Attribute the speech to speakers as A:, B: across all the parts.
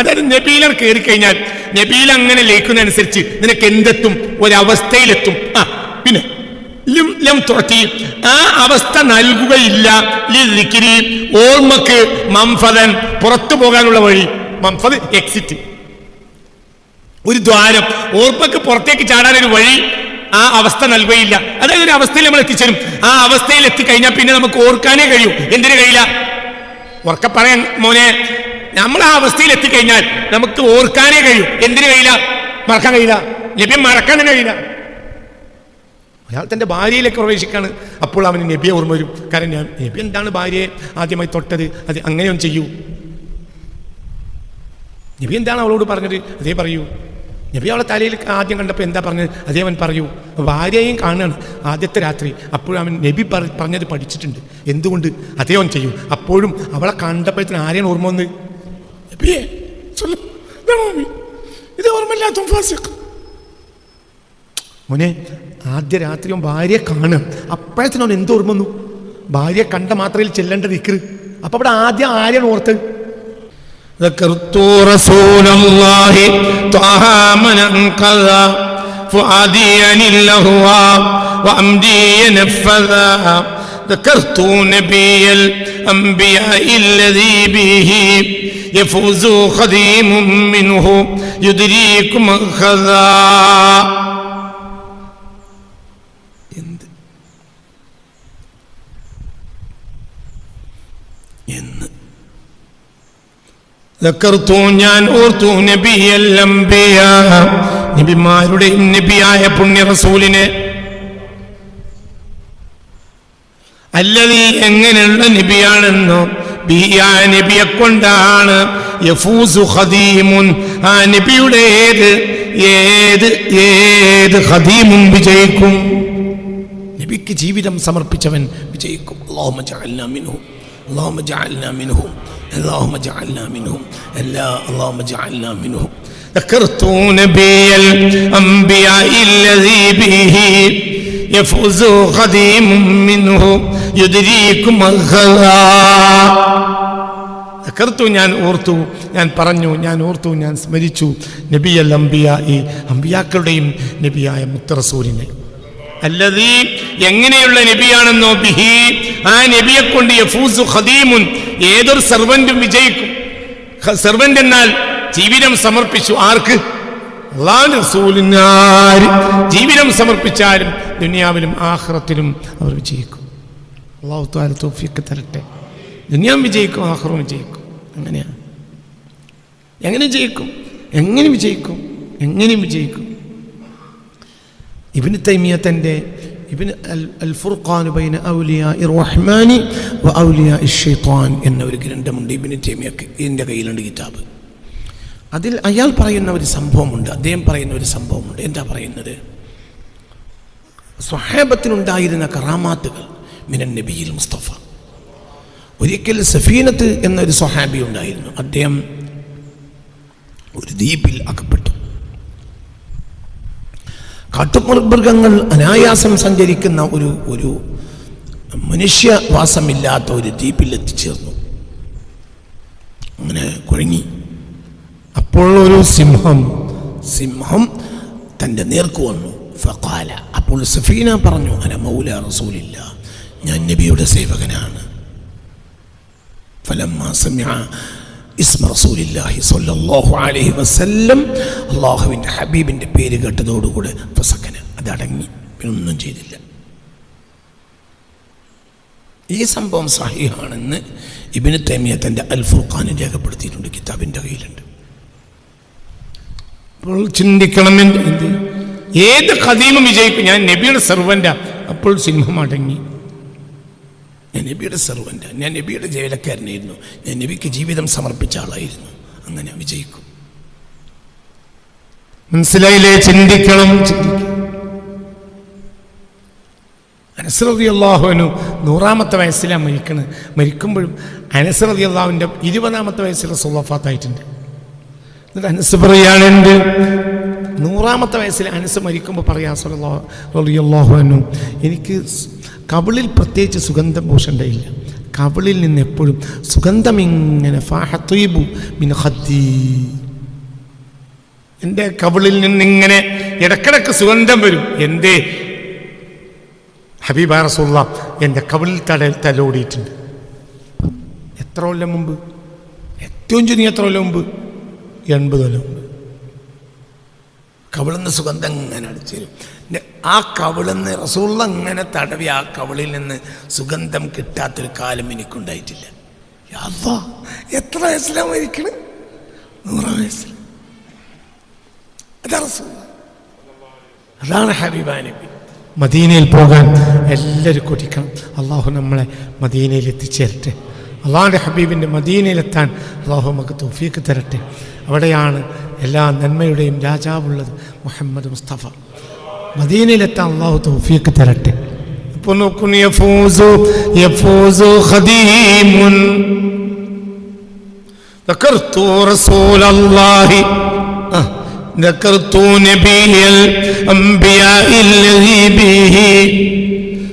A: അതായത് നബീലർ കയറി കഴിഞ്ഞാൽ നബീൽ അങ്ങനെ ലയിക്കുന്നതനുസരിച്ച് നിനക്ക് എന്തെത്തും? ഒരവസ്ഥയിലെത്തും. ആ പിന്നെ ലിം ആ അവസ്ഥ നൽകുകയില്ല. ഓർമ്മക്ക് മംഫദൻ പുറത്തു പോകാനുള്ള വഴി. മംഫദ് എക്സിറ്റ് ഒരു ദ്വാരം ഓർമ്മക്ക് പുറത്തേക്ക് ചാടാൻ ഒരു വഴി ആ അവസ്ഥ നൽകുകയില്ല. അതായത് ഒരു അവസ്ഥയിൽ നമ്മൾ എത്തിച്ചേരും. ആ അവസ്ഥയിൽ എത്തിക്കഴിഞ്ഞാൽ പിന്നെ നമുക്ക് ഓർക്കാനേ കഴിയൂ. എന്തിനു കഴിയില്ല? ഉറക്കെ പറയാൻ മോനെ നമ്മൾ ആ അവസ്ഥയിൽ എത്തിക്കഴിഞ്ഞാൽ നമുക്ക് ഓർക്കാനേ കഴിയും. എന്തിനു കഴിയില്ല? മറക്കാൻ കഴിയില്ല. ലഭ്യം മറക്കാൻ തന്നെ കഴിയില്ല. അയാൾ തന്റെ ഭാര്യയിലേക്ക് പ്രവേശിക്കാണ്. അപ്പോൾ അവന് നബിയെ ഓർമ്മ വരും. കാരണം ഞാൻ നബി എന്താണ് ഭാര്യയെ ആദ്യമായി തൊട്ടത്? അത് അങ്ങനെയൊന്നും ചെയ്യൂ. നബി എന്താണ് അവളോട് പറഞ്ഞത്? അതേ പറയൂ. നബി അവളെ തലയിൽ ആദ്യം കണ്ടപ്പോൾ എന്താ പറഞ്ഞത്? അതേ അവൻ പറയൂ. ഭാര്യയെയും കാണുകയാണ് ആദ്യത്തെ രാത്രി. അപ്പോഴും അവൻ നബി പറ- പറഞ്ഞത് പഠിച്ചിട്ടുണ്ട്. എന്തുകൊണ്ട്? അതേ അവൻ ചെയ്യൂ. അപ്പോഴും അവളെ കണ്ടപ്പോഴത്തിന് ആരെയാണ് ഓർമ്മ വന്ന് നബിയെ ചൊല്ലു. ഇതാണോ നബി? ഇത് ഓർമ്മയില്ലാത്ത ഫാസിഖ് മോനെ ആദ്യ രാത്രി അവൻ ഭാര്യയെ കാണുക അപ്പോഴത്തേനും അവൻ എന്ത് ഓർമ്മ വന്നു ഭാര്യയെ കണ്ട മാത്രയിൽ ചെല്ലേണ്ട ദിക്കറ് അപ്പൊ അവിടെ ആദ്യം ആരെയാണ് ഓർത്തത്
B: ذكرت رسول الله طه من انقذا فؤادي عن اللهوى وعمدي نفذا ذكرت نبي الانبياء الذي به يفوز خديم منه يدريك مخذا
A: എന്ത് എന്ന്
B: ذكرت ഞാൻ ഓർത്തു നബിയൽ അംബിയ നബിമാരുടെയും നബിയായ പുണ്യ റസൂലിനെ അല്ലതീ എങ്ങനെയുള്ള നബിയാണെന്നോ ബിയാ നബിയെ കൊണ്ടാണ് യഫൂസു ഖദീമുൻ ആ നബിയുടെ ഏത് ഏത് ഏത് ഖദീമും വിജയിക്കും നബിക്ക് ജീവിതം സമർപ്പിച്ചവൻ വിജയിക്കും അല്ലാഹുമ്മ ജഅൽനാ മിൻഹും അല്ലാഹുമ്മ ജഅൽനാ മിൻഹും اللهم اجعلنا منهم الا اللهم اجعلنا منهم ذكرت نبي الانبياء الذي به يفوز خديم منه يدريكم الخلا ذكرت ഞാൻ ഓർത്തു ഞാൻ പറഞ്ഞു ഞാൻ ഓർത്തു ഞാൻ സ്മരിച്ചു നബിയൽ അംബിയ ഈ അമ്പിയാക്കളുടെയും നബിയായ മുത്തറസൂലിനെ അല്ലതീ എങ്ങനെയുള്ള നബിയാണെന്നോ ബിഹി ആ നബിയെ കൊണ്ട് യഫൂസു ഖദീമുൻ ഏതൊരു സെർവന്റും വിജയിക്കും സെർവന്റ് എന്നാൽ ജീവിതം സമർപ്പിച്ചു ആർക്ക് അള്ളാഹു റസൂലിനാര് ജീവിതം സമർപ്പിച്ചാലും ദുനിയാവിലും ആഹ്റത്തിലും അവർ വിജയിക്കും. അള്ളാഹു താല തോഫിയൊക്കെ തരട്ടെ. ദുനിയാവും വിജയിക്കും ആഹ്റവും വിജയിക്കും. അങ്ങനെയാണ്. എങ്ങനെ ജയിക്കും? എങ്ങനെ വിജയിക്കും? എങ്ങനെ വിജയിക്കും? ഇബിന് തൈമിയ തന്റെ ഇബിന് അൽ ഫുർഖാനു ബൈന ഔലിയ റഹ്മാനി വ ഔലിയ ഷെയ്ത്താൻ എന്ന ഒരു ഗ്രന്ഥമുണ്ട് ഇബിന് തൈമിയക്ക് എന്റെ കയ്യിലുണ്ട് കിതാബ്. അതിൽ അയാൾ പറയുന്ന ഒരു സംഭവമുണ്ട്. അദ്ദേഹം പറയുന്ന ഒരു സംഭവമുണ്ട്. എന്താ പറയുന്നത്? സ്വഹേബത്തിനുണ്ടായിരുന്ന കറാമാത്തുകൾ മിനൻ നബിയിൽ മുസ്തഫ. ഒരിക്കൽ സഫീനത്ത് എന്നൊരു സ്വഹാബി ഉണ്ടായിരുന്നു. അദ്ദേഹം ഒരു ദ്വീപിൽ അകപ്പെട്ടു. കാട്ടുമൃഗങ്ങൾ അനായാസം സഞ്ചരിക്കുന്ന ഒരു ഒരു മനുഷ്യവാസമില്ലാത്ത ഒരു ദ്വീപിൽ എത്തിച്ചേർന്നു. അങ്ങനെ കുഴങ്ങി. അപ്പോൾ ഒരു സിംഹം. സിംഹം തന്റെ നേർക്ക് വന്നു. ഫക്കാല അപ്പോൾ സഫീന പറഞ്ഞു അന മൗല റസൂലില്ല ഞാൻ നബിയുടെ സേവകനാണ്. അലൈഹി വസല്ലം അള്ളാഹുവിന്റെ ഹബീബിന്റെ പേര് കേട്ടതോടുകൂടെ ഫസക്കന് അതടങ്ങി. പിന്നെ ഒന്നും ചെയ്തില്ല. ഈ സംഭവം സഹിഹാണെന്ന് ഇബിന് തേമിയ തന്റെ അൽ ഫുർഖാനിൽ രേഖപ്പെടുത്തിയിട്ടുണ്ട് കിതാബിന്റെ കയ്യിലുണ്ട്. അപ്പോൾ ചിന്തിക്കണം എന്ത്? ഏത് ഖദീമും വിജയിക്കും ഞാൻ നബിയുടെ സെർവന്റാ. അപ്പോൾ സിംഹം അടങ്ങി ഞാൻ നബിയുടെ സെർവന്റ്. ഞാൻ നബിയുടെ ജയിലക്കാരനായിരുന്നു. ഞാൻ നബിക്ക് ജീവിതം സമർപ്പിച്ച ആളായിരുന്നു. അങ്ങനെ വിജയിക്കും. മനസ്സിലായില്ലേ? ചിന്തിക്കണം. അനസ്രതി അള്ളാഹുവിനു നൂറാമത്തെ വയസ്സിലാണ് മരിക്കണത് മരിക്കുമ്പോഴും അനസ്രതി അള്ളാഹുവിന്റെ ഇരുപതാമത്തെ വയസ്സിൽ സുലഫാത്തായിട്ടുണ്ട് എന്നിട്ട് അനസ് പറയാനുണ്ട് നൂറാമത്തെ വയസ്സിൽ അനസ് മരിക്കുമ്പോൾ പറയാ അൻഹു എനിക്ക് കവിളിൽ പ്രത്യേകിച്ച് സുഗന്ധം പൂശണ്ടയില്ല കവിളിൽ നിന്ന് എപ്പോഴും സുഗന്ധം ഇങ്ങനെ ഫാഹത്വീബു മിൻ ഖദ്ദീ. എന്റെ കവിളിൽ നിന്നിങ്ങനെ ഇടക്കിടക്ക് സുഗന്ധം വരും. എന്തേ? ഹബീബ റസൂള്ള എന്റെ കവിളിൽ തട തലോടിയിട്ടുണ്ട്. എത്ര കൊല്ലം മുമ്പ്? ഏറ്റവും ചുരുങ്ങിയ എത്ര കൊല്ലം മുമ്പ്? എൺപത് കൊല്ലം കവിളുന്ന സുഗന്ധം ഇങ്ങനെ അടിച്ചു തരും. ന്നെ ആ കവിളുന്ന റസൂള്ള ഇങ്ങനെ തടവി ആ കവിളിൽ നിന്ന് സുഗന്ധം കിട്ടാത്തൊരു കാലം എനിക്കുണ്ടായിട്ടില്ല. അല്ലാ, എത്ര വയസ്സിലാണ് മരിക്കണ്? നൂറ് വയസ്സിൽ. റസൂൽ. അതാണ് ഹബീബ നബി. മദീനയിൽ പോകാൻ എല്ലാവരും കൊതിക്കണം. അള്ളാഹു നമ്മളെ മദീനയിൽ എത്തിച്ചേരട്ടെ. അള്ളാഹിൻ്റെ ഹബീബിൻ്റെ മദീനയിലെത്താൻ അള്ളാഹു നമുക്ക് തൗഫീക്ക് തരട്ടെ അവിടെയാണ് എല്ലാ നന്മയുടെയും രാജാവുള്ളത് മുഹമ്മദ് മുസ്തഫ മദീനയിലെത്താൻ അള്ളാഹു തൗഫീക്ക് തരട്ടെ ഇപ്പോൾ നോക്കുന്നു യഫൂസു യഫൂസു ഖദീമുൻ ذكرت رسول الله آه. ذكرت نبي الأنبياء الذي به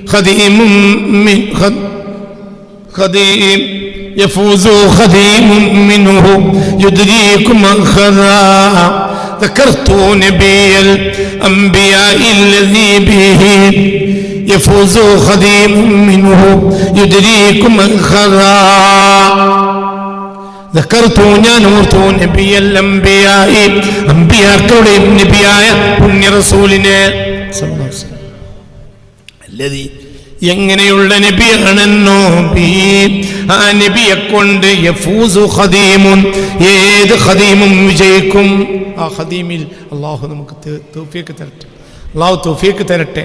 B: خديم من خد خديم يفوز خديم منه يدريك من خذا ذكرت نبي الأنبياء الذي به يفوز خديم منه يدريك من خذا ذكرت ഞാൻ ഓർത്തു നബിയൽ അംബിയായി അംബിയാക്കളുടെയും നബിയായ പുണ്യ റസൂലിനെ അല്ലതി എങ്ങനെയുള്ള നബിയാണെന്നോ ബി ആ നബിയെ കൊണ്ട് ഏത് ഖദീമും വിജയിക്കും. ആ ഖദീമിൽ അള്ളാഹു നമുക്ക് തൗഫീക്ക് തരട്ടെ. അള്ളാഹു തൗഫീക്ക് തരട്ടെ.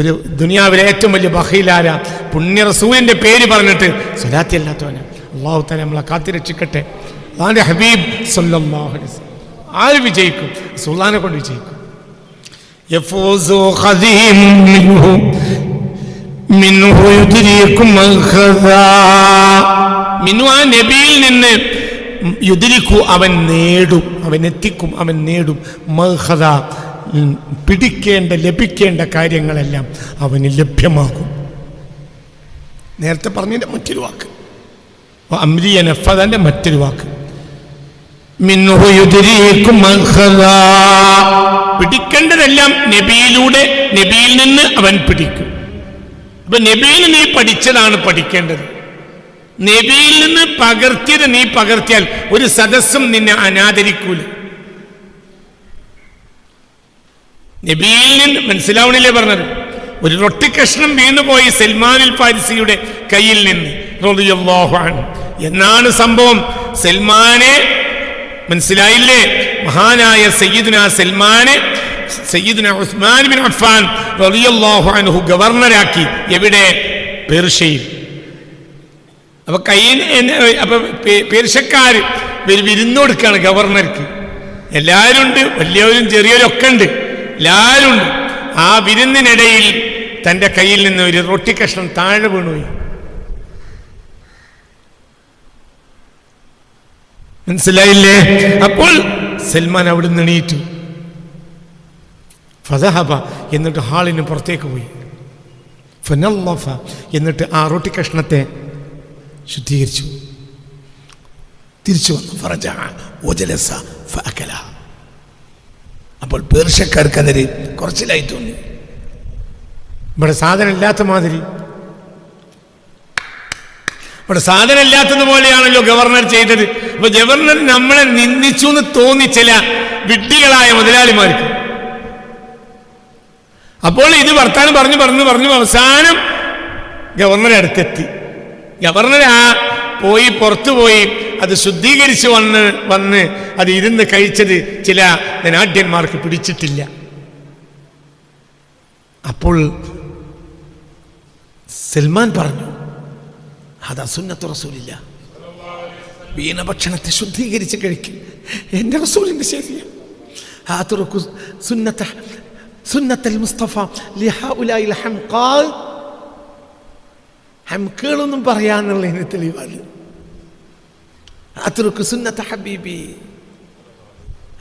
B: ഒരു ദുനിയാവിലെ ഏറ്റവും വലിയ ബഹീലാര പുണ്യ റസൂലിന്റെ പേര് പറഞ്ഞിട്ട് സ്വലാത്തി അല്ലാത്തവനാ അള്ളാഹു തന്നെ നമ്മളെ കാത്തിരക്ഷിക്കട്ടെ അതാണ്ട് ഹബീബ് വസല്ലം. ആര് വിജയിക്കും? സുൽത്താനെ കൊണ്ട് വിജയിക്കും. നബിയിൽ നിന്ന് അവൻ നേടും അവൻ എത്തിക്കും അവൻ നേടും. മഹദ പിടിക്കേണ്ട ലഭിക്കേണ്ട കാര്യങ്ങളെല്ലാം അവന് ലഭ്യമാകും. നേരത്തെ പറഞ്ഞതിന്റെ മറ്റൊരു വാക്ക്. അമ്രിയ നഫദന്റെ മറ്റൊരു വാക്ക്. പിടിക്കേണ്ടതെല്ലാം നബിയിലൂടെ നബിയിൽ നിന്ന് അവൻ പിടിക്കും. അപ്പൊ നബിയിൽ നീ പഠിച്ചതാണ് പഠിക്കേണ്ടത്. നബിയിൽ നിന്ന് പകർത്തിയത് നീ പകർത്തിയാൽ ഒരു സദസ്സും നിന്നെ അനാദരിക്കൂല. നബിയിൽ നിന്ന് മനസ്സിലാവണില്ലേ പറഞ്ഞത്? ഒരു റൊട്ടി കഷ്ണം വീണുപോയി സൽമാനിൽ പാരിസിയുടെ കയ്യിൽ നിന്ന്. എന്നാണ് സംഭവം? സൽമാനെ മനസ്സിലായില്ലേ? മഹാനായ സയ്യിദുന സൽമാനെ സയ്യിദുന ഉസ്മാൻ ബിൻ അഫ്ഫാൻ റളിയല്ലാഹു അൻഹു ഗവർണറാക്കി എവിടെ? പേർഷ്യയിൽ. അപ്പൊ കയ്യിൽ അപ്പൊ പേർഷ്യക്കാർ വിരുന്ന് ഗവർണർക്ക്. എല്ലാവരും ഉണ്ട് വലിയവരും ചെറിയവരും ഒക്കെ ഉണ്ട്. എല്ലാവരും ഉണ്ട്. ആ വിരുന്നിനിടയിൽ തന്റെ കയ്യിൽ നിന്ന് ഒരു റൊട്ടി കഷ്ണം താഴെ വീണുപോയി മനസ്സിലായില്ലേ? അപ്പോൾ സൽമാൻ അവിടുന്ന് എണീറ്റു. ഫതഹബ എന്നിട്ട് ഹാളിന് പുറത്തേക്ക് പോയി. ഫനല്ലഫ എന്നിട്ട് ആ റൊട്ടി കഷ്ണത്തെ ശുദ്ധീകരിച്ചു. തിരിച്ചു വന്നു. ഫറജ ഓജലസ ഫഅകല. അപ്പോൾ പേർഷ്യക്കാർക്ക് കുറച്ചിലായി തോന്നി. ഇവിടെ സാധനം ഇല്ലാത്ത മാതിരി. ഇവിടെ സാധനം ഇല്ലാത്തത് പോലെയാണല്ലോ ഗവർണർ ചെയ്തത്. അപ്പൊ ഗവർണർ നമ്മളെ നിന്ദിച്ചു എന്ന് തോന്നി ചില വിഡ്ഢികളായ മുതലാളിമാർക്ക്. അപ്പോൾ ഇത് വർത്താനം പറഞ്ഞു പറഞ്ഞു പറഞ്ഞു അവസാനം ഗവർണറെ അടുത്തെത്തി. ഗവർണർ ആ പോയി പുറത്തു പോയി അത് ശുദ്ധീകരിച്ച് വന്ന് വന്ന് അത് ഇരുന്ന് കഴിച്ചത് ചില ധനാഢ്യന്മാർക്ക് പിടിച്ചിട്ടില്ല. അപ്പോൾ സൽമാൻ പറഞ്ഞു അതാ സുന്നത്ത് റസൂലില്ല. വീണഭക്ഷണത്തെ ശുദ്ധീകരിച്ച് കഴിക്കും. എന്റെ റസൂലിന്റെ ശരിയാണ് തുറക്കു സുന്നത്ത സുന്നത്തൽ മുസ്തഫ ലിഹുലായി ഹംഖാൽ ഹംഖുകളൊന്നും പറയാന്നുള്ളതിന് തെളിവാണ്. അത്രയ്ക്ക് സുന്നത്ത ഹബീബി.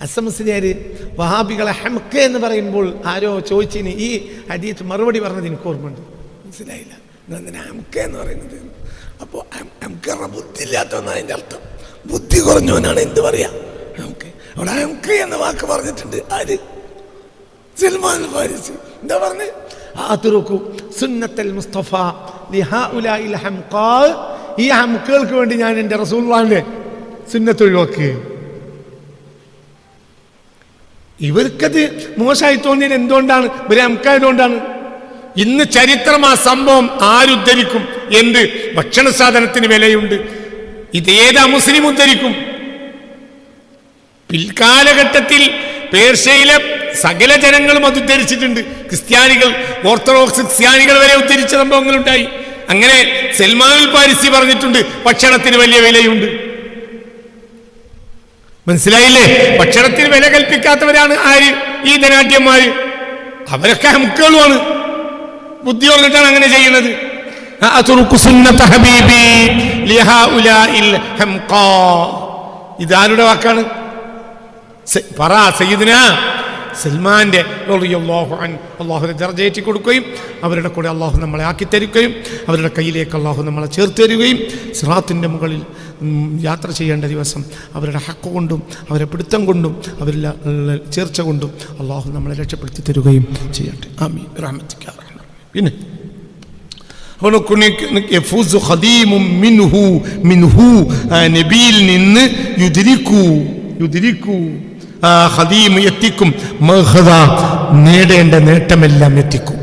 B: അസംസ്ലിയാര് വഹാബികളെ ഹംഖ എന്ന് പറയുമ്പോൾ ആരോ ചോദിച്ചിന് ഈ ഹദീത്ത് മറുപടി പറഞ്ഞത് എനിക്ക് ഓർമ്മയുണ്ട്. മനസ്സിലായില്ല. എന്തിനാ ഹംഖ എന്ന് പറയുന്നത്? അപ്പോൾ അംകറ ബുദ്ധി ഇല്ലാത്തവനാണ് അതിന്റെ അർത്ഥം. ബുദ്ധി കുറഞ്ഞവനാണ് എന്ത് പറയാ? നമുക്ക് അവിടെ അംക എന്ന വാക്ക് പറഞ്ഞിട്ടുണ്ട്. ആര്? സൽമാൻ ഫാരിസി എന്താ പറഞ്ഞ്? ആതുറുക്കു സുന്നത്തൽ മുസ്തഫ ലിഹാഉലാഇൽ ഹംഖാ ഈ ഹംക്കുകൾക്ക് വേണ്ടി ഞാൻ എന്റെ റസൂലുള്ളാഹിന്റെ സുന്നത്ത് ഒഴിവാക്കുക ഇവർക്കത് മോശമായി തോന്നിയത് എന്തുകൊണ്ടാണ്? ഇവരെ ഹംക്കായതുകൊണ്ടാണ് ഇന്ന് ചരിത്രം ആ സംഭവം ആരുദ്ധരിക്കും? എന്ത്? ഭക്ഷണ സാധനത്തിന് വിലയുണ്ട്. ഏതാ മുസ്ലിം ഉദ്ധരിക്കും? പിൽക്കാലഘട്ടത്തിൽ പേർഷ്യയിലെ സകല ജനങ്ങളും അത് ഉദ്ധരിച്ചിട്ടുണ്ട്. ക്രിസ്ത്യാനികൾ ഓർത്തഡോക്സ് ക്രിസ്ത്യാനികൾ വരെ ഉദ്ധരിച്ച സംഭവങ്ങളുണ്ടായി. അങ്ങനെ സൽമാനുൽ പാരിസി പറഞ്ഞിട്ടുണ്ട് ഭക്ഷണത്തിന് വലിയ വിലയുണ്ട്. മനസ്സിലായില്ലേ? ഭക്ഷണത്തിന് വില കൽപ്പിക്കാത്തവരാണ് ആര്? ഈ ധനാട്യന്മാര് അവരൊക്കെ അമുക്കുകളുമാണ്. ബുദ്ധി പറഞ്ഞിട്ടാണ് അങ്ങനെ ചെയ്യുന്നത്. ഇതാരുടെ വാക്കാണ്? പറ സയ്യിദിന. സൽമാന്റെ റളിയല്ലാഹു അൻ അള്ളാഹുനെ ദർജയേറ്റി കൊടുക്കുകയും അവരുടെ കൂടെ അള്ളാഹു നമ്മളെ ആക്കി തരികയും അവരുടെ കയ്യിലേക്ക് അള്ളാഹു നമ്മളെ ചേർത്ത് തരികയും സിറാത്തിന്റെ മുകളിൽ യാത്ര ചെയ്യേണ്ട ദിവസം അവരുടെ ഹക്ക് കൊണ്ടും അവരെ പിടുത്തം കൊണ്ടും അവരിൽ ചേർച്ച കൊണ്ടും അള്ളാഹു നമ്മളെ രക്ഷപ്പെടുത്തി തരുകയും ചെയ്യട്ടെ. ആമി റഹ്മത്തിക്ക റഹ്മ. പിന്നെ മിൻഹു മിൻഹു നബിയിൽ നിന്ന് യുദ്രിക്കൂ യുദ്രിക്കൂ ആ ഹദീം എത്തിക്കും. മഹദ നേടേണ്ട നേട്ടമെല്ലാം എത്തിക്കും.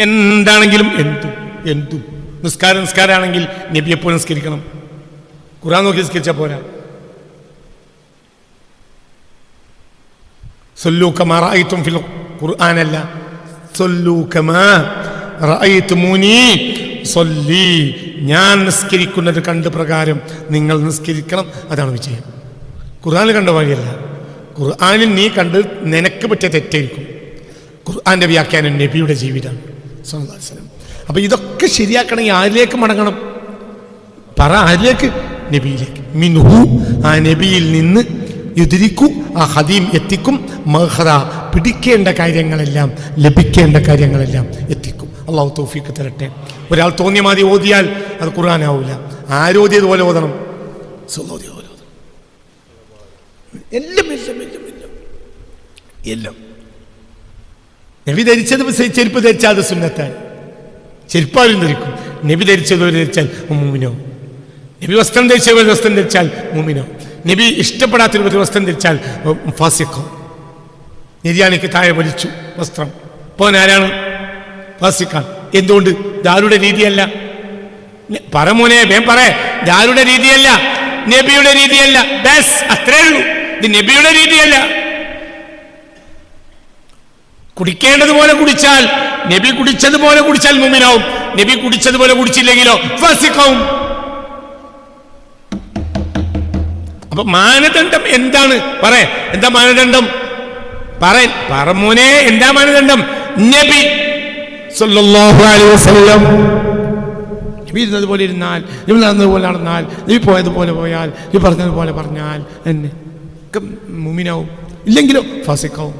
B: എന്താണെങ്കിലും എന്തു എന്തു. നിസ്കാരം നിസ്കാരമാണെങ്കിൽ എപ്പോൾ നിസ്കരിക്കണം. ഖുറാൻ നോക്കി നിസ്കരിച്ചാൽ പോരാ. ഫിൽ ഞാൻ നിസ്കരിക്കുന്നത് കണ്ട് പ്രകാരം നിങ്ങൾ നിസ്കരിക്കണം. അതാണ് വിജയം. ഖുർആനിൽ കണ്ട വഴിയല്ല ഖുർആാനിൽ നീ കണ്ട് നിനക്ക് പറ്റിയ തെറ്റായിരിക്കും. ഖുർആാന്റെ വ്യാഖ്യാനം നബിയുടെ ജീവിതമാണ്. സ്വല്ലല്ലാഹു അലൈഹി വസല്ലം. അപ്പൊ ഇതൊക്കെ ശരിയാക്കണമെങ്കിൽ ആരിലേക്ക് മടങ്ങണം? പറ ആരിലേക്ക്? നബിയിലേക്ക്. മിൻഹു ആ നബിയിൽ നിന്ന് എതിരിക്കും ആ ഹദീം എത്തിക്കും. മഹദ പിടിക്കേണ്ട കാര്യങ്ങളെല്ലാം ലഭിക്കേണ്ട കാര്യങ്ങളെല്ലാം എത്തിക്കും. അള്ളാഹു തോഫിക്ക് തരട്ടെ. ഒരാൾ തോന്നിയ മാതിരി ഓതിയാൽ അത് ഖുർആനാവില്ല ആരോദ്യതുപോലെ ഓതണം? ഓതണം എല്ലാം എല്ലാം എല്ലാം എല്ലാം. എല്ലാം. നബി ധരിച്ചത് ചെരുപ്പ് ധരിച്ചാൽ അത് സുന്നത്താണ്. ചെരുപ്പാരും ധരിക്കും. നബി ധരിച്ചത് ഒരു ധരിച്ചാൽ മൂമിനോ നബി വസ്ത്രം ധരിച്ച ഒരു വസ്ത്രം ധരിച്ചാൽ മൂമിനോ നബി ഇഷ്ടപ്പെടാത്ത ഒരു വസ്ത്രം ധരിച്ചാൽ ഫാസിക്കോ നിര്യാണിക്ക് താഴെ വലിച്ചു വസ്ത്രം. പോൻ ആരാണ്? ഫാസിക്കാൻ എന്തുകൊണ്ട്? ദാരുടെ രീതിയല്ല. പറമോനെ പറ മോനെ വേം പറ. ദാരുടെ രീതിയല്ല. നബിയുടെ രീതിയല്ല. ബസ് അത്രേ ഉള്ളൂ. ഇത് നബിയുടെ രീതിയല്ല. കുടിക്കേണ്ടതുപോലെ കുടിച്ചാൽ നബി കുടിച്ചതുപോലെ കുടിച്ചാൽ മുമിനാവും. നബി കുടിച്ചതുപോലെ കുടിച്ചില്ലെങ്കിലോ ഫസിക്കാവും അപ്പൊ മാനദണ്ഡം എന്താണ്? പറയ. എന്താ മാനദണ്ഡം? പറ പറമോനെ എന്താ മാനദണ്ഡം? നബി നബി ഇരുന്നതുപോലെ ഇരുന്നാൽ നബി നടന്നതുപോലെ നടന്നാൽ നബി പോയതുപോലെ പോയാൽ നബി പറഞ്ഞതുപോലെ പറഞ്ഞാൽ എന്നെ ഒക്കെ മുമിനാവും ഇല്ലെങ്കിലോ ഫസിക്കാവും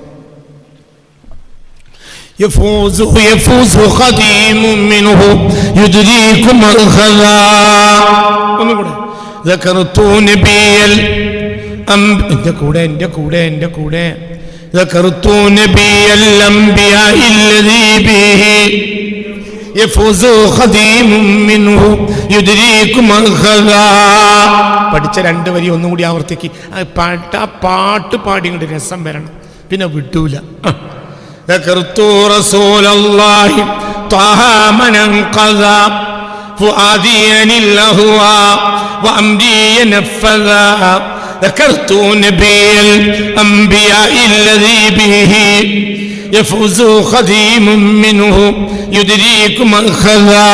B: يفوز يفوز خديم منه يدريك مرخلا ഒന്നുകൂടെ ذكرت نبي الأنب... എന്റെ കൂടെ എന്റെ കൂടെ എന്റെ കൂടെ ذكرت نبي الأنبياء الذي به പഠിച്ച രണ്ട് വരി ഒന്നും കൂടി ആവർത്തിക്ക് ആ പാട്ട് ആ പാട്ട് പാടി ഇങ്ങോട്ട് രസം വരണം പിന്നെ വിട്ടൂല ആ. ذكرت رسول الله طه من انقذا فؤادي عن الأهوى وأمري نفذا ذكرت نبي الأنبياء الذي به يفوز خديم منه يدريك مأخذا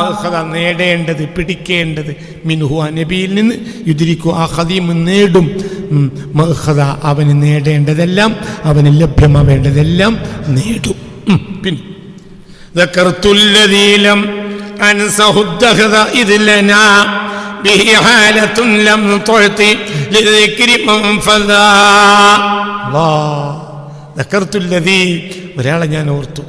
B: മഹദ നേടേണ്ടത് പിടിക്കേണ്ടത് മിനുഹു ആ നബിയിൽ നിന്ന് യുദിരിക്കു ആ ഖദീം നേടും ഉം, മഹദ അവന് നേടേണ്ടതെല്ലാം അവന് ലഭ്യമാവേണ്ടതെല്ലാം നേടും ഉം, പിന്നെ ذكرت الذي لم أنسه الدهر إذ لنا به حالة لم تعطي للذكر منفذا الله ഒരാളെ ഞാൻ ഓർത്തു.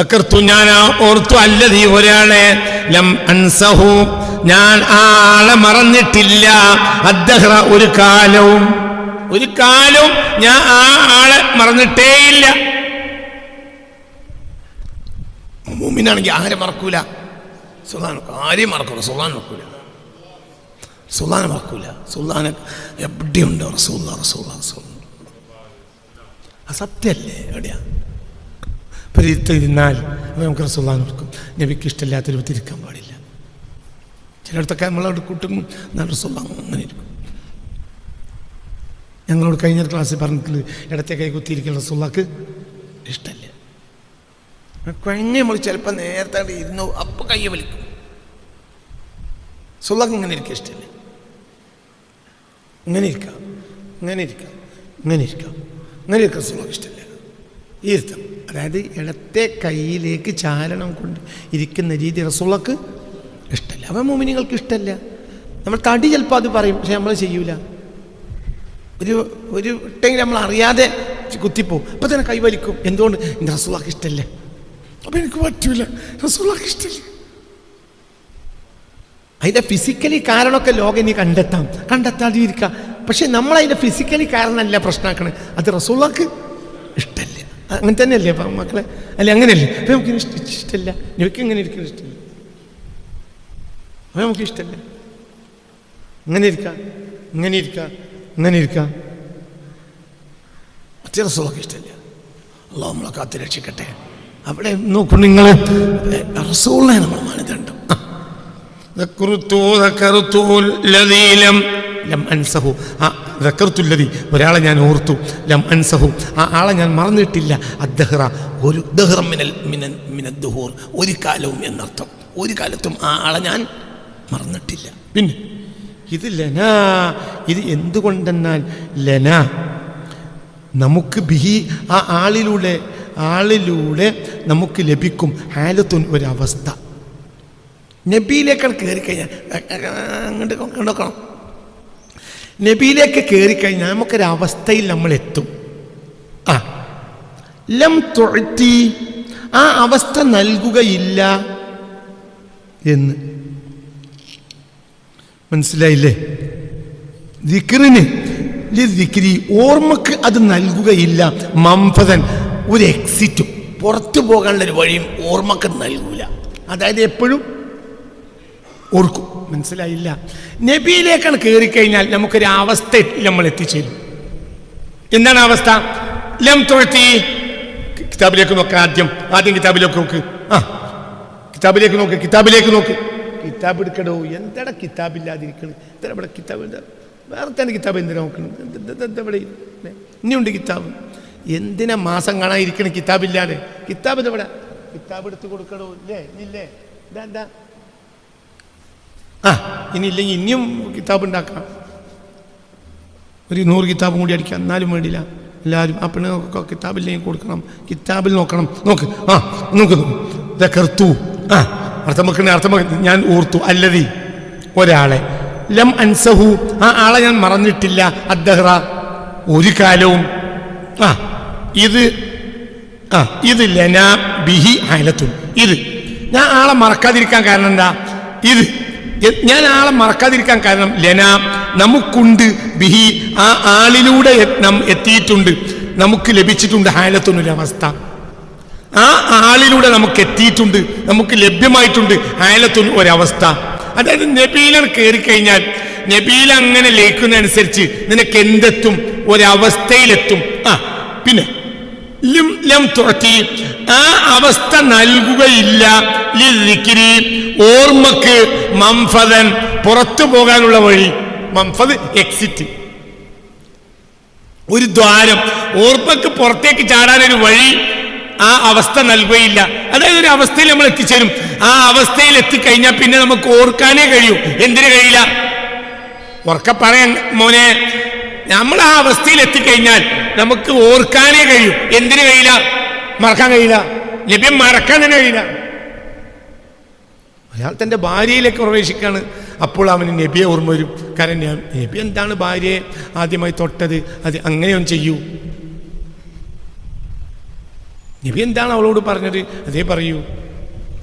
B: തക്കർത്തു ഞാൻ ഓർത്തു അല്ലതീ ഒരാളെ. ലം അൻസഹു. ഞാൻ ആളെ മറന്നിട്ടില്ല. അദ്ദേഹം ഒരു കാലവും. ഒരു കാലവും ഞാൻ ആ ആളെ മറന്നിട്ടേയില്ല. മൂമിനാണെങ്കിൽ ആരെ മറക്കൂല? സുഖാൻ ആരെയും മറക്കൂല. സുഖാൻ നോക്കൂല സുൽത്താനെ മറക്കൂല. സുൽത്താനെ എവിടെയുണ്ട് റസൂല്ല റസൂല്ല റസൂൽ സത്യമല്ലേ എവിടെയാ? ഇരുന്നാൽ അപ്പോൾ നമുക്ക് റസൂല്ലാൻ ഓർക്കും നബിക്ക് ഇഷ്ടമില്ലാത്ത ഒരു തിരിക്കാൻ പാടില്ല. ചിലയിടത്തൊക്കെ നമ്മളോട് കൂട്ടും എന്നാൽ റസൂല്ല അങ്ങനെ ഇരിക്കും. ഞങ്ങളോട് കഴിഞ്ഞ ക്ലാസ്സിൽ പറഞ്ഞിട്ടുള്ളത് ഇടത്തെ കൈ കുത്തിയിരിക്കുന്ന റസൂള്ളക്ക് ഇഷ്ടമല്ല. കഴിഞ്ഞ നമ്മൾ ചിലപ്പോൾ നേരത്തെ ഇരുന്നു അപ്പോൾ കൈ വലിക്കും. സുള്ളക്ക് ഇങ്ങനെ ഇരിക്കും ഇഷ്ടമല്ല. ഇങ്ങനെ ഇരിക്കാം ഇങ്ങനെ ഇരിക്കാം ഇങ്ങനെ ഇരിക്കാം ഇങ്ങനെ ഇരിക്കാൻ സുഖം ഇഷ്ടമല്ല ഇരുത്തം അതായത് ഇടത്തെ കൈയിലേക്ക് ചാരണം കൊണ്ട് ഇരിക്കുന്ന രീതി റസുള്ളക്ക് ഇഷ്ടമല്ല അവൻ മോമിനിങ്ങൾക്ക് ഇഷ്ടമല്ല നമ്മൾ തടി ചിലപ്പോൾ അത് പറയും പക്ഷെ നമ്മൾ ചെയ്യൂല. ഒരു ഒരു ഇട്ടെങ്കിൽ നമ്മൾ അറിയാതെ കുത്തിപ്പോവും. അപ്പം തന്നെ കൈവലിക്കും എന്തുകൊണ്ട്? എന്റെ റസൂള്ളക്ക് ഇഷ്ടമല്ലേ അപ്പം എനിക്ക് പറ്റൂല. റസൂള്ളക്ക് ഇഷ്ടമല്ല അതിന്റെ ഫിസിക്കലി കാരണമൊക്കെ ലോകം ഇനി കണ്ടെത്താം. കണ്ടെത്താതിരിക്കാം. പക്ഷെ നമ്മൾ അതിന്റെ ഫിസിക്കലി കാരണമല്ല പ്രശ്നമാക്കണേ. അത് റസൂള്ളക്ക് ഇഷ്ടമല്ല അങ്ങനെ തന്നെയല്ലേ അപ്പം മക്കളെ? അല്ലെ അങ്ങനെയല്ലേ? അപ്പം നമുക്ക് ഇഷ്ടമില്ല എനിക്ക് ഇങ്ങനെ ഇരിക്കുന്ന ഇഷ്ടമില്ല അപ്പം നമുക്ക് ഇഷ്ടമല്ല ഇങ്ങനെ ഇരിക്കാം. ഇങ്ങനെ ഇരിക്കാം. ഇങ്ങനെ ഇരിക്കാം. മറ്റേ റസൂളൊക്കെ ഇഷ്ടമില്ല അള്ളാഹ് നമ്മളെ കാത്തു രക്ഷിക്കട്ടെ. അവിടെ നോക്കൂ നിങ്ങൾ റസൂളിനെ നമ്മൾ മാനദണ്ഡം ഒരാളെ ഞാൻ ഓർത്തു. ലം അൻസഹു. ആ ആളെ ഞാൻ മറന്നിട്ടില്ല. അദ്ദഹ്റ. ഒരു ദഹ്റ മിനൽ മിനൻ മിനദ്ദുഹൂർ ഒരു കാലവും എന്നർത്ഥം. ഒരു കാലത്തും ആ ആളെ ഞാൻ മറന്നിട്ടില്ല. പിന്നെ ഇത് ലന. ഇത് എന്തുകൊണ്ടെന്നാൽ ലന നമുക്ക് ബിഹി ആ ആളിലൂടെ ആളിലൂടെ നമുക്ക് ലഭിക്കും ഹാലത്തുൻ ഒരവസ്ഥ നബിയിലേക്കാണ് കയറി കഴിഞ്ഞാൽ അങ്ങോട്ട് കണ്ടോക്കണം നബിയിലേക്ക് കയറി കഴിഞ്ഞാൽ നമുക്കൊരവസ്ഥയിൽ നമ്മൾ എത്തും ആ. ലം തൊഴുത്തി ആ അവസ്ഥ നൽകുകയില്ല എന്ന്. മനസ്സിലായില്ലേ? ദിക്റിന് ദിക്രി ഓർമ്മക്ക് അത് നൽകുകയില്ല. മംഫതൻ ഒരു എക്സിറ്റും പുറത്തു പോകാനുള്ള ഒരു വഴിയും ഓർമ്മക്ക് നൽകൂല. അതായത് എപ്പോഴും ഓർക്കും. മനസ്സിലായില്ല? നബിയിലേക്കാണ് കയറിക്കഴിഞ്ഞാൽ നമുക്കൊരു അവസ്ഥ നമ്മൾ എത്തിച്ചേരും എന്താണ് അവസ്ഥ? ലം തുഴത്തി കിതാബിലേക്ക് നോക്ക് ആദ്യം. ആദ്യം കിതാബിലേക്ക് നോക്ക്. ആ. കിതാബിലേക്ക് നോക്ക് കിതാബിലേക്ക് നോക്ക്. കിതാബ് എടുക്കടോ? എന്താണ് കിതാബില്ലാതിരിക്കണത്? എന്താ ഇവിടെ കിതാബ് എന്താ? വേറെ തന്നെ കിതാബ് എന്തിനാ നോക്കണം എന്ത് എന്താ ഇവിടെ? ഇനിയുണ്ട് കിതാബ്. എന്തിനാ മാസം കാണാതിരിക്കണം കിതാബില്ലാതെ? കിതാബ് ഇതെവിടെ? കിതാബ് എടുത്ത് കൊടുക്കടോ? ഇല്ലേ? ഇല്ലേ? എന്താ എന്താ ആ ഇനി ഇല്ലെങ്കിൽ ഇനിയും കിതാബ് ഉണ്ടാക്കാം ഒരു നൂറ് കിതാബും കൂടി അടിക്കാം. എന്നാലും വേണ്ടില്ല എല്ലാവരും ആ പെണ്ണുങ്ങൾക്കൊക്കെ കിതാബില്ലെങ്കിൽ കൊടുക്കണം. കിതാബിൽ നോക്കണം. നോക്ക് ആ നോക്ക് കർത്തു ആ അർത്ഥം വെക്കണേ അർത്ഥം വെക്കണേ. ഞാൻ ഓർത്തു അല്ലതി. ഒരാളെ. ലം അൻസഹു. ആ ആളെ ഞാൻ മറന്നിട്ടില്ല. അദ്ദഹ്റ. ഒരു കാലവും. ആ ഇത് ആ ഇത് ലന ബിഹി ഹൈലത്തുൻ. ഇത്. ഞാൻ ആളെ മറക്കാതിരിക്കാൻ കാരണം എന്താ? ഇത്. ഞാൻ ആളെ മറക്കാതിരിക്കാൻ കാരണം ലന നമുക്കുണ്ട്. ബിഹി ആ ആളിലൂടെ എത്തിയിട്ടുണ്ട്. നമുക്ക് ലഭിച്ചിട്ടുണ്ട് ഹാലത്തുനൊരു അവസ്ഥ ആ ആളിലൂടെ നമുക്ക് എത്തിയിട്ടുണ്ട്. നമുക്ക് ലഭ്യമായിട്ടുണ്ട് ഹാലത്തുന് ഒരവസ്ഥ. അതായത് നബീലൻ കയറി കഴിഞ്ഞാൽ നബീൽ അങ്ങനെ ലയിക്കുന്നതനുസരിച്ച് നിനക്ക് എന്തെത്തും? ഒരവസ്ഥയിലെത്തും. ആ പിന്നെ ലിം തുറത്തി ആ അവസ്ഥ നൽകുകയില്ല. ഓർമ്മക്ക് മംഫദൻ പുറത്തു പോകാനുള്ള വഴി. മംഫദ് എക്സിറ്റ് ഒരു ദ്വാരം. ഓർമ്മക്ക് പുറത്തേക്ക് ചാടാനൊരു വഴി ആ അവസ്ഥ നൽകുകയില്ല. അതായത് ഒരു അവസ്ഥയിൽ നമ്മൾ എത്തിച്ചേരും. ആ അവസ്ഥയിൽ എത്തിക്കഴിഞ്ഞാൽ പിന്നെ നമുക്ക് ഓർക്കാനേ കഴിയൂ. എന്തിനു കഴിയില്ല? ഉറക്കെ പറയാൻ മോനെ നമ്മൾ ആ അവസ്ഥയിൽ എത്തിക്കഴിഞ്ഞാൽ നമുക്ക് ഓർക്കാനേ കഴിയൂ. എന്തിനു കഴിയില്ല? മറക്കാൻ കഴിയില്ല. ലഭ്യം മറക്കാൻ തന്നെ കഴിയില്ല. അയാൾ തന്റെ ഭാര്യയിലേക്ക് പ്രവേശിക്കുകയാണ് അപ്പോൾ അവന് നബിയെ ഓർമ്മ വരും. കാരണം നബി എന്താണ് ഭാര്യയെ ആദ്യമായി തൊട്ടത്? അത് അങ്ങനെയൊന്നും ചെയ്യൂ. നബി എന്താണ് അവളോട് പറഞ്ഞത്? അതേ പറയൂ.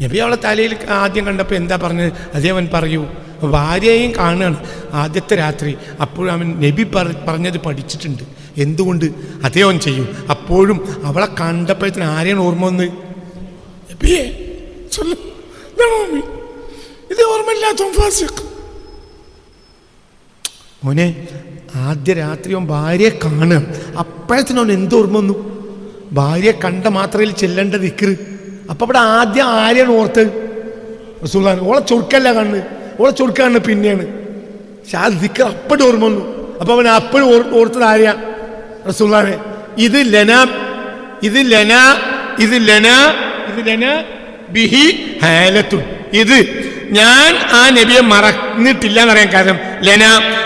B: നബി അവളെ തലയിൽ ആദ്യം കണ്ടപ്പോൾ എന്താ പറഞ്ഞത്? അതേ അവൻ പറയൂ. ഭാര്യയെയും കാണുകയാണ് ആദ്യത്തെ രാത്രി. അപ്പോഴവൻ നബി പറ- പറഞ്ഞത് പഠിച്ചിട്ടുണ്ട്. എന്തുകൊണ്ട്? അതേ അവൻ ചെയ്യും. അപ്പോഴും അവളെ കണ്ടപ്പോഴത്തിന് ആരെയാണ് ഓർമ്മ വന്ന് നബിയെ. ചൊല്ല്. ഇത് ഓർമ്മയില്ലാത്തവൻ ഫാസിഖ്. മോനെ ആദ്യ രാത്രി അവൻ ഭാര്യയെ കാണുക. അപ്പോഴത്തേനും അവൻ എന്ത് ഓർമ്മ വന്നു? ഭാര്യയെ കണ്ട മാത്രയിൽ ചെല്ലേണ്ട ദിക്കറ് അപ്പൊ അവിടെ ആദ്യം ആരെയാണ് ഓർത്ത് റസൂലാണ് ഓളെ ചൊറുക്കല്ല കണ്ണ് ഓളെ ചൊറുക്കാണ് പിന്നെയാണ്. പക്ഷെ ആ ദിക്കർ അപ്പോഴും ഓർമ്മ വന്നു. അപ്പൊ അവൻ അപ്പോഴും ഓർത്തത് ആരെയാ? റസുല്ലാനെ ഇത് ലന ഇത് ലന ഇത് ലന ഇത് ലന ബിഹി ഹാലത്തുൻ. ഇത് ഞാൻ ആ നബിയെ മറന്നിട്ടില്ല എന്നറിയാൻ കാരണം ലന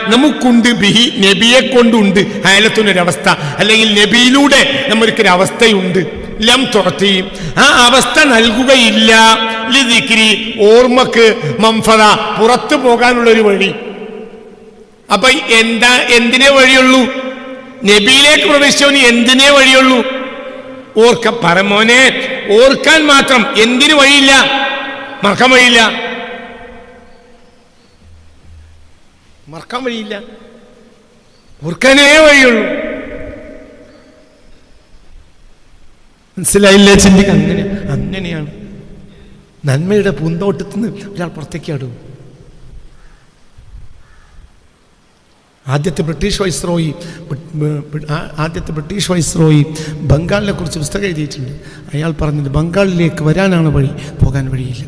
B: നമുക്കുണ്ട് ബിഹി നബിയെ കൊണ്ടുണ്ട് അയലത്തുനൊരവസ്ഥ അല്ലെങ്കിൽ നബിയിലൂടെ നമ്മൾക്കൊരു അവസ്ഥയുണ്ട് ലം തുറത്തി. ആ അവസ്ഥ നൽകുകയില്ല. ലിദിക്രി ഓർമ്മക്ക് മംഫത പുറത്തു പോകാനുള്ള ഒരു വഴി. അപ്പൊ എന്താ എന്തിനേ വഴിയുള്ളൂ? നബിയിലേക്ക് പ്രവേശിച്ചവന് എന്തിനേ വഴിയുള്ളൂ? ഓർക്ക പരമോനെ ഓർക്കാൻ മാത്രം എന്തിനു വഴിയില്ല? മറക്കാൻ വഴിയില്ല. മറക്കാൻ വഴിയില്ല. ഓർക്കാനേ വഴിയുള്ളൂ. മനസ്സിലായില്ലേ ചിന്തിക്ക അങ്ങനെ അങ്ങനെയാണ്. നന്മയുടെ പൂന്തോട്ടത്തിൽ നിന്ന് ഒരാൾ പുറത്തേക്ക് ആടും. ആദ്യത്തെ ബ്രിട്ടീഷ് വൈസ്രോയി ആദ്യത്തെ ബ്രിട്ടീഷ് വൈസ്രോയി ബംഗാളിനെ കുറിച്ച് പുസ്തകം എഴുതിയിട്ടുണ്ട്. അയാൾ പറഞ്ഞത് ബംഗാളിലേക്ക് വരാനാണ് വഴി പോകാൻ വഴിയില്ല.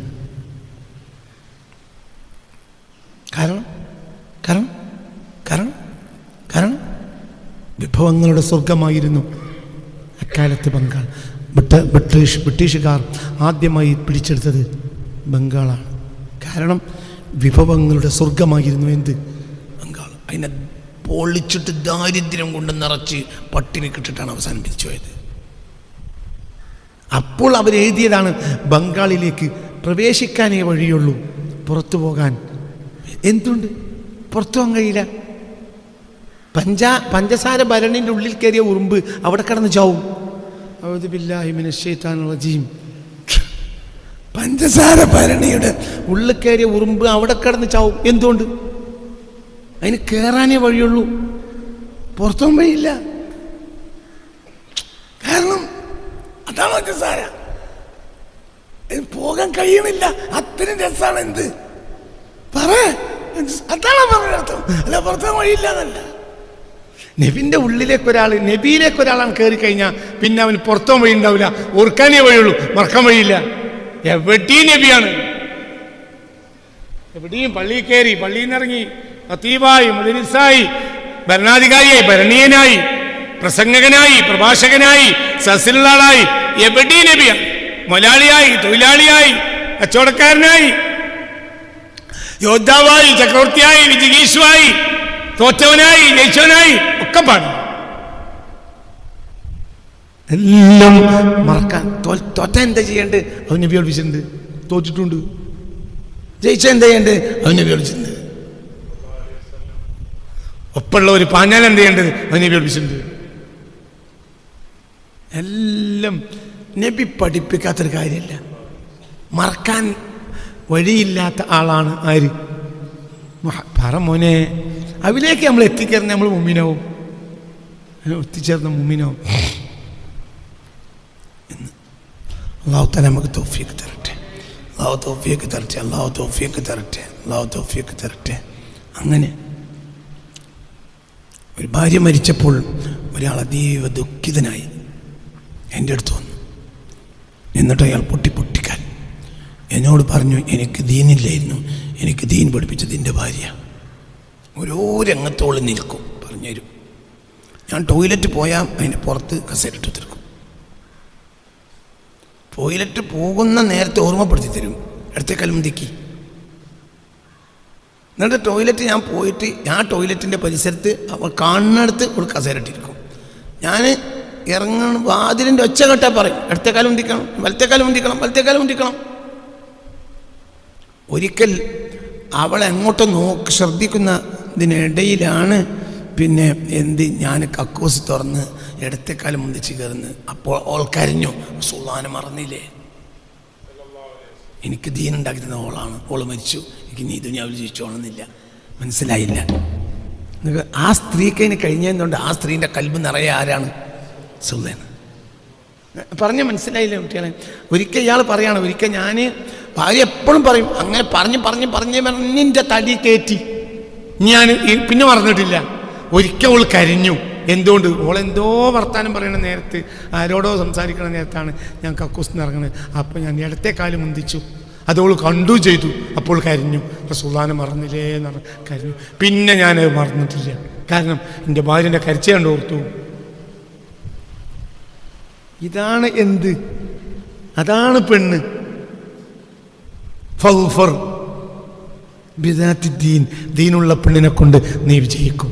B: കാരണം? കാരണം കാരണം കാരണം വിഭവങ്ങളുടെ സ്വർഗമായിരുന്നു അക്കാലത്ത് ബംഗാൾ. ബ്രിട്ട- ബ്രിട്ടീഷ് ബ്രിട്ടീഷുകാർ ആദ്യമായി പിടിച്ചെടുത്തത് ബംഗാളാണ്. കാരണം വിഭവങ്ങളുടെ സ്വർഗമായിരുന്നു എന്ത്? ബംഗാൾ. അതിനെ പൊളിച്ചിട്ട് ദാരിദ്ര്യം കൊണ്ട് നിറച്ച് പട്ടിണി കിട്ടിട്ടാണ് അവസാനം തിരിച്ചു പോയത്. അപ്പോൾ അവരെഴുതിയതാണ് ബംഗാളിലേക്ക് പ്രവേശിക്കാനേ വഴിയുള്ളൂ പുറത്തു പോകാൻ. എന്തുണ്ട്? പുറത്തു പോകാൻ കഴിയില്ല. പഞ്ചാ പഞ്ചസാര ഭരണിന്റെ ഉള്ളിൽ കയറിയ ഉറുമ്പ് അവിടെ കിടന്ന് ചാവും. അവധ് ബില്ലാഹിമിനുള്ള ജീം പഞ്ചസാര ഭരണിയുടെ ഉള്ളിൽ കയറിയ ഉറുമ്പ് അവിടെ കിടന്ന് ചാവും. എന്തുകൊണ്ട്? അതിന് കയറാനേ വഴിയുള്ളൂ. പുറത്തും വഴിയില്ല കാരണം അതാണ് പഞ്ചസാര. പോകാൻ കഴിയണില്ല. അത്രയും രസമാണ് എന്ത്? പറ. അതാണ് പറഞ്ഞത് അല്ല പുറത്താൻ വഴിയില്ല എന്നല്ല ഉള്ളിലേക്ക് ഒരാൾ നബിയിലേക്ക് ഒരാളാണ് കയറി കഴിഞ്ഞാൽ പിന്നെ അവന് പുറത്തോ വഴി ഉണ്ടാവില്ല. ഓർക്കാനേ വഴിയുള്ളൂ മറക്കാൻ വഴിയില്ല. എവിടെയും നബിയാണ്. എവിടെയും പള്ളിയിൽ കയറി പള്ളിയിൽ നിന്ന് ഇറങ്ങി ഖത്തീബായി മുദരിസായി ഭരണാധികാരിയായി ഭരണീയനായി പ്രസംഗകനായി പ്രഭാഷകനായി സസിലാളായി എവിടെയും നബിയാണ്. മലയാളിയായി തൊഴിലാളിയായി കച്ചവടക്കാരനായി യോദ്ധാവായി ചക്രവർത്തിയായി വിജയീശുവായി തോറ്റവനായി ജയിച്ചവനായി ഒക്കെ പാടും. എല്ലാം മറക്കാൻ. തോറ്റ എന്താ ചെയ്യേണ്ടത്? അവൻ നബി തോറ്റിട്ടുണ്ട്. ജയിച്ച എന്താ ചെയ്യേണ്ടത്? അവൻ നബി പഠിച്ചിട്ടുണ്ട് ഒപ്പുള്ള ഒരു പാഞ്ഞാൽ എന്ത് ചെയ്യേണ്ടത്? അവൻ നബി എല്ലാം നബി പഠിപ്പിക്കാത്തൊരു കാര്യമില്ല. മറക്കാൻ വഴിയില്ലാത്ത ആളാണ് ആര്? പറ മോനെ. അതിലേക്ക് നമ്മൾ എത്തിച്ചേർന്ന് നമ്മൾ മുമ്മിനാവും എത്തിച്ചേർന്ന മുമ്മിനാവും എന്ന്. അള്ളാഹു തന്നെ നമുക്ക് തോഫിയൊക്കെ തരട്ടെ. അള്ളാഹു തോഫിയൊക്കെ തരട്ടെ അള്ളാഹു തോഫിയൊക്കെ തരട്ടെ അള്ളാഹു തോഫിയൊക്കെ തരട്ടെ. അങ്ങനെ ഒരു ഭാര്യ മരിച്ചപ്പോൾ ഒരാൾ അതീവ ദുഃഖിതനായി എന്റെ അടുത്ത് വന്നു. എന്നിട്ട് അയാൾ പൊട്ടി പൊട്ടിക്കാൻ എന്നോട് പറഞ്ഞു എനിക്ക് ദീനില്ലായിരുന്നു. എനിക്ക് ദീൻ പഠിപ്പിച്ചത് എന്റെ ഭാര്യ. ഓരോ രംഗത്തോളം നിൽക്കും പറഞ്ഞുതരും ഞാൻ ടോയ്ലറ്റ് പോയാൽ അതിന്റെ പുറത്ത് കസേരട്ട് തീർക്കും. ടോയ്ലറ്റ് പോകുന്ന നേരത്തെ ഓർമ്മപ്പെടുത്തി തരും. അടുത്ത കലമുന്തിക്ക് എന്നിട്ട് ടോയ്ലറ്റ് ഞാൻ പോയിട്ട് ആ ടോയ്ലറ്റിന്റെ പരിസരത്ത് അവൾ കാണുന്നിടത്ത് അവൾ കസേരട്ടിരിക്കും ഞാൻ ഇറങ്ങണം വാതിലിന്റെ ഒച്ച കെട്ടാൽ പറയും ഉന്തിക്കണം വലത്തേക്കാലം ഉന്തിക്കണം വലത്തേക്കാലം ഉന്തിക്കണം ഒരിക്കൽ അവൾ എങ്ങോട്ട് നോക്ക് ശ്രദ്ധിക്കുന്നതിനിടയിലാണ് പിന്നെ എന്ത് ഞാൻ കക്കൂസ് തുറന്ന് ഇടത്തേക്കാലം മുന്തിച്ച് കയറുന്നു അപ്പോൾ ഓൾ കരഞ്ഞു. സുൽത്താനെ മറന്നില്ലേ? എനിക്ക് ദീൻ ഉണ്ടാക്കി തന്ന ഓളാണ്. ഓൾ മരിച്ചു. എനിക്ക് നീ ദുനിയാവിൽ ജീവിച്ചോളുന്നില്ല മനസ്സിലായില്ല. ആ സ്ത്രീക്ക് അതിന് കഴിഞ്ഞതുകൊണ്ട് ആ സ്ത്രീന്റെ കൽബ് നിറയെ ആരാണ്? സുൽത്താൻ പറഞ്ഞ മനസ്സിലായില്ലേ കുട്ടികളെ? ഒരിക്കൽ ഇയാൾ പറയാണ് ഒരിക്കൽ ഞാൻ ഭാര്യ എപ്പോഴും പറയും അങ്ങനെ പറഞ്ഞ് പറഞ്ഞ് പറഞ്ഞ് പറഞ്ഞിന്റെ തടി കയറ്റി ഞാൻ പിന്നെ പറഞ്ഞിട്ടില്ല ഒരിക്കൽ അവൾ കരിഞ്ഞു. എന്തുകൊണ്ട്? ഓളെന്തോ വർത്താനം പറയണ നേരത്ത് ആരോടോ സംസാരിക്കണ നേരത്താണ് ഞാൻ കക്കൂസ് ഇറങ്ങുന്നത് അപ്പോൾ ഞാൻ ഇടത്തെ കാലം മുന്തിച്ചു. അതവൾ കണ്ടു ചെയ്തു. അപ്പോൾ കരഞ്ഞു. സുൽത്താനം മറന്നില്ലേ എന്ന് കരിഞ്ഞു. പിന്നെ ഞാൻ മറന്നിട്ടില്ല. കാരണം എന്റെ ഭാര്യന്റെ കരിച്ചേ കണ്ട് ഓർത്തു ഇതാണ് എന്ത്? അതാണ് പെണ്ണ്. ഫൗഫർ. ബിദാത്തി ദീൻ ദീനുള്ള പെണ്ണിനെ കൊണ്ട് നീ വിജയിക്കും.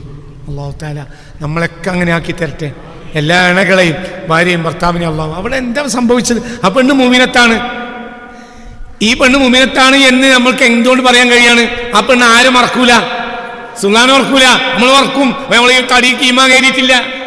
B: അള്ളാഹു താല നമ്മളൊക്കെ അങ്ങനെ ആക്കി തരട്ടെ. എല്ലാ ഇണകളെയും ഭാര്യയും ഭർത്താവിനെ അള്ളാഹു അവിടെ എന്താ സംഭവിച്ചത്? ആ പെണ്ണ് മൂമിനത്താണ്. ഈ പെണ്ണ് മുമിനത്താണ് എന്ന് നമ്മൾക്ക് എന്തുകൊണ്ട് പറയാൻ കഴിയാണ്? ആ പെണ്ണ് ആരും മറക്കൂല. സുൽത്താൻ ഓർക്കൂല. നമ്മൾ ഓർക്കും നമ്മൾ ഈ തടി കീമ കയറിയിട്ടില്ല